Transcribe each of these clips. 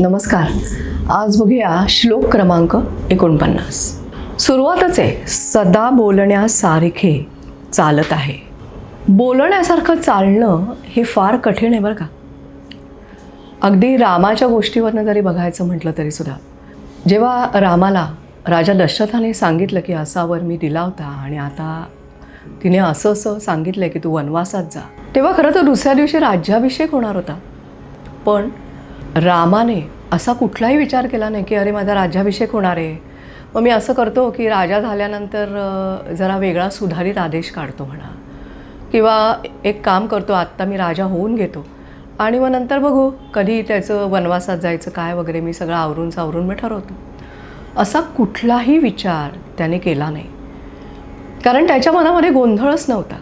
नमस्कार. आज बघूया श्लोक क्रमांक एकोणपन्नास. सुरुवातच आहे सदा बोलण्यासारखे चालत आहे. बोलण्यासारखं चालणं हे फार कठीण आहे बरं का? अगदी रामाच्या गोष्टीवरनं जरी बघायचं म्हटलं तरी सुद्धा जेव्हा रामाला राजा दशरथाने सांगितलं की असावर मी दिला होता आणि आता तिने असं असं सांगितलं की तू वनवासात जा तेव्हा खरं तर दुसऱ्या दिवशी राज्याभिषेक होणार होता. पण रामाने असा कुठलाही विचार केला नाही की अरे माझा राज्याभिषेक होणार आहे. मग मी असं करतो की राजा झाल्यानंतर जरा वेगळा सुधारित आदेश काढतो म्हणा. किंवा एक काम करतो आत्ता मी राजा होऊन घेतो. आणि मग नंतर बघू कधी त्याचं वनवासात जायचं काय वगैरे मी सगळं आवरून सावरून मी ठरवतो. असा कुठलाही विचार त्याने केला नाही. कारण त्याच्या मनामध्ये गोंधळच नव्हता.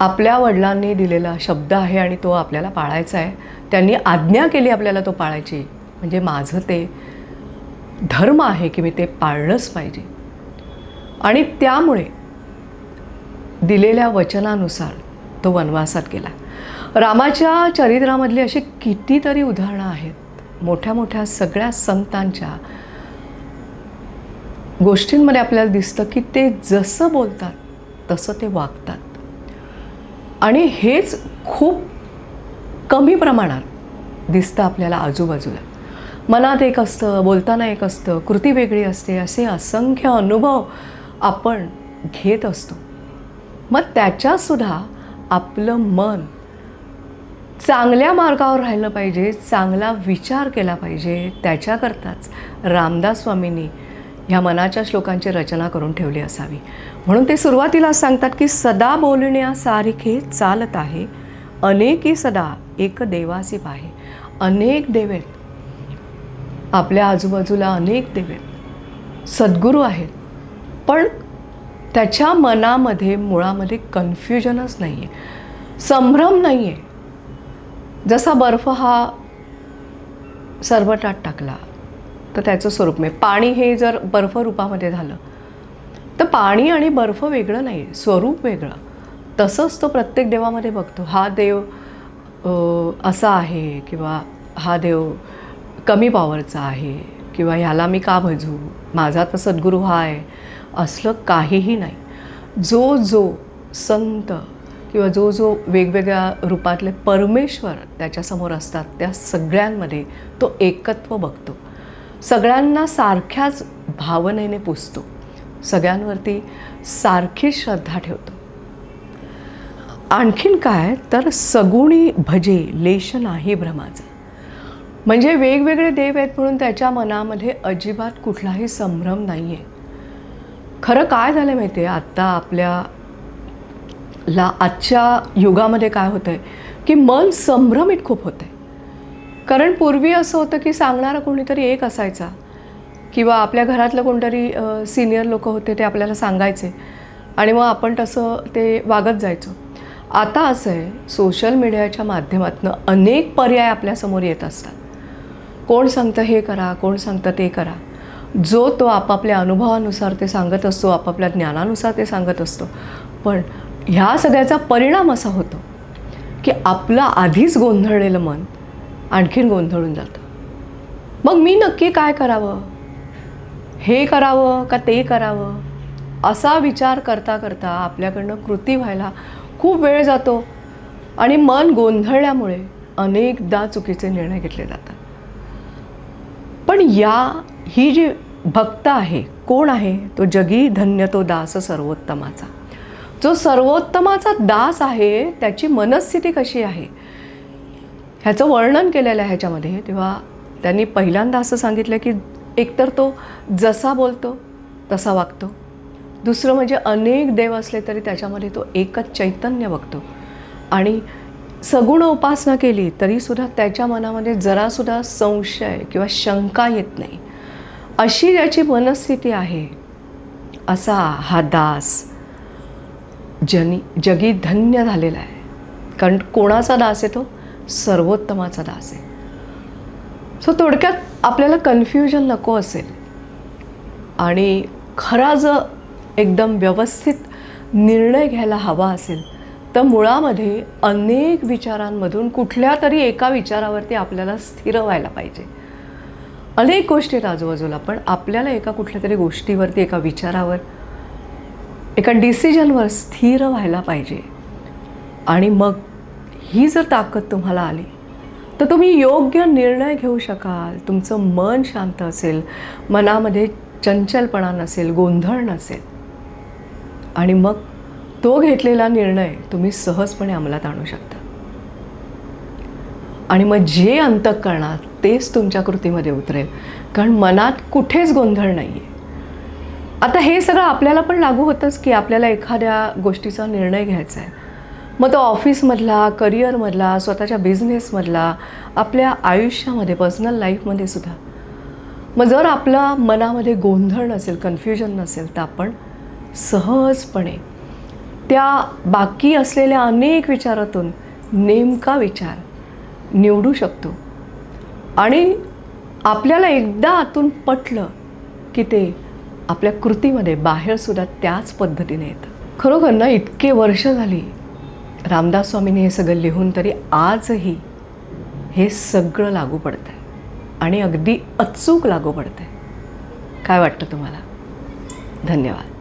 आपल्या वडिलांनी दिलेला शब्द आहे आणि तो आपल्याला पाळायचा आहे. त्यांनी आज्ञा केली आपल्याला तो पाळायची. म्हणजे माझं ते धर्म आहे की मी ते पाळलंच पाहिजे. आणि त्यामुळे दिलेल्या वचनानुसार तो वनवासात गेला. रामाच्या चरित्रामधली अशी कितीतरी उदाहरणं आहेत. मोठ्या मोठ्या सगळ्या संतांच्या गोष्टींमध्ये आपल्याला दिसतं की ते जसं बोलतात तसं ते वागतात. आणि हेच खूप कमी प्रमाणात दिसतं आपल्याला आजूबाजूला. मनात एक असतं बोलताना एक असतं कृती वेगळी असते असे असंख्य अनुभव आपण घेत असतो. मग त्याच्यातसुद्धा आपलं मन चांगल्या मार्गावर राहिलं पाहिजे चांगला विचार केला पाहिजे. त्याच्याकरताच रामदास स्वामींनी ह्या मनाच्या श्लोकांची रचना करून ठेवली असावी. म्हणून ते सुरुवातीला सांगतात की सदा बोलण्यासारखे चालत आहे अनेकी सदा एक देवासी पाहे अनेक देवेत. आपल्या आजूबाजूला अनेक देवेत. सद्गुरू आहेत. पण त्याच्या मनामध्ये मुळामध्ये कन्फ्युजनच नाही आहे संभ्रम नाही आहे जसा बर्फ हा सरबटात टाकला तर त्याचं स्वरूप म्हणजे पाणी हे जर बर्फ रूपामध्ये झालं तर पाणी आणि बर्फ वेगळं नाही स्वरूप वेगळं. तसंच तो प्रत्येक देवामध्ये बघतो हा देव असा आहे किंवा हा देव कमी पॉवरचा आहे किंवा ह्याला मी का भजू माझा तर सद्गुरू हा आहे असलं काहीही नाही. जो जो संत किंवा जो जो वेगवेगळ्या रूपातले परमेश्वर त्याच्यासमोर असतात त्या सगळ्यांमध्ये तो एकत्व बघतो. सगळ्यांना सारख्याच भावनेने पुजतो सगळ्यांवरती सारखी श्रद्धा ठेवतो. आणखीन काय? तर सगुणी भजे लेश नाही भ्रमाचं. म्हणजे वेगवेगळे देव आहेत म्हणून त्याच्या मनामध्ये अजिबात कुठलाही संभ्रम नाही आहे खरं काय झालं माहिती आहे आत्ता आपल्या ला आजच्या युगामध्ये काय होतं आहे की मन संभ्रमित खूप होतं आहे कारण पूर्वी असं होतं की सांगणारा कोणीतरी एक असायचा. किंवा आपल्या घरातलं कोणतरी सिनियर लोक होते ते आपल्याला सांगायचे. आणि मग आपण तसं ते वागत जायचो. आता असं आहे सोशल मीडियाच्या माध्यमातून अनेक पर्याय आपल्यासमोर येत असतात. कोण सांगतं हे करा कोण सांगतं ते करा. जो तो आपापल्या अनुभवानुसार ते सांगत असतो आपापल्या ज्ञानानुसार ते सांगत असतो. पण ह्या सगळ्याचा परिणाम असा होतो की आपलं आधीच गोंधळलेलं मन आणखीन गोंधळून जातं. मग मी नक्की काय करावं? हे करावं का ते करावं? असा विचार करता करता आपल्याकडनं कृती व्हायला खूप वेळ जातो आणि मन गोंधळल्यामुळे अनेकदा चुकीचे निर्णय घेतले जातात. पण या ही जी भक्त आहे कोण आहे? तो जगी धन्य तो दास सर्वोत्तमाचा. जो सर्वोत्तमाचा दास आहे त्याची मनस्थिती कशी आहे? ह्याचं वर्णन केलेलं आहे ह्याच्यामध्ये. तेव्हा त्यांनी पहिल्यांदा असं सांगितलं की एकतर तो जसा बोलतो तसा वागतो. दुसरं म्हणजे अनेक देव असले तरी त्याच्यामध्ये तो एकच चैतन्य बघतो. आणि सगुण उपासना केली तरीसुद्धा त्याच्या मनामध्ये जरासुद्धा संशय किंवा शंका येत नाही. अशी ज्याची मनस्थिती आहे असा हा दास जनी जगी धन्य झालेला आहे. कारण कोणाचा दास आहे तो? सर्वोत्तमाचा दास आहे. सो थोडक्यात आपल्याला कन्फ्युजन नको असेल. आणि खरा जर एकदम व्यवस्थित निर्णय घ्यायला हवा असेल तर मुळामध्ये अनेक विचारांमधून कुठल्या तरी एका विचारावरती आपल्याला स्थिर व्हायला पाहिजे. अनेक गोष्टी आहेत आजूबाजूला पण आपल्याला एका कुठल्या तरी गोष्टीवरती एका विचारावर एका डिसिजनवर स्थिर व्हायला पाहिजे. आणि मग ही जर ताकद तुम्हाला आली तर तुम्ही योग्य निर्णय घेऊ शकाल. तुमचं मन शांत असेल मनामध्ये चंचलपणा नसेल गोंधळ नसेल. आणि मग तो घेतलेला निर्णय तुम्ही सहजपणे अंमलात आणू शकता. आणि मग जे अंतक करणार तेच तुमच्या कृतीमध्ये उतरेल. कारण मनात कुठेच गोंधळ नाही आहे आता हे सगळं आपल्याला पण लागू होतंच की आपल्याला एखाद्या गोष्टीचा निर्णय घ्यायचा आहे मग तो ऑफिसमधला करिअरमधला स्वतःच्या बिझनेसमधला आपल्या आयुष्यामध्ये पर्सनल लाईफमध्ये सुद्धा. मग जर आपला मनामध्ये गोंधळ नसेल कन्फ्युजन नसेल तर आपण सहजपणे. त्या बाकी असलेल्या अनेक विचारातून नेमका विचार निवडू शकतो. आणि आपल्याला एकदा आतून पटलं की ते आपल्या कृतीमध्ये बाहेरसुद्धा त्याच पद्धतीने येतं. खरोखर ना इतके वर्ष झाली रामदास स्वामींनी हे सगळं लिहून तरी आजही हे सगळं लागू पडतं आहे आणि अगदी अचूक लागू पडतं आहे काय वाटतं तुम्हाला? धन्यवाद.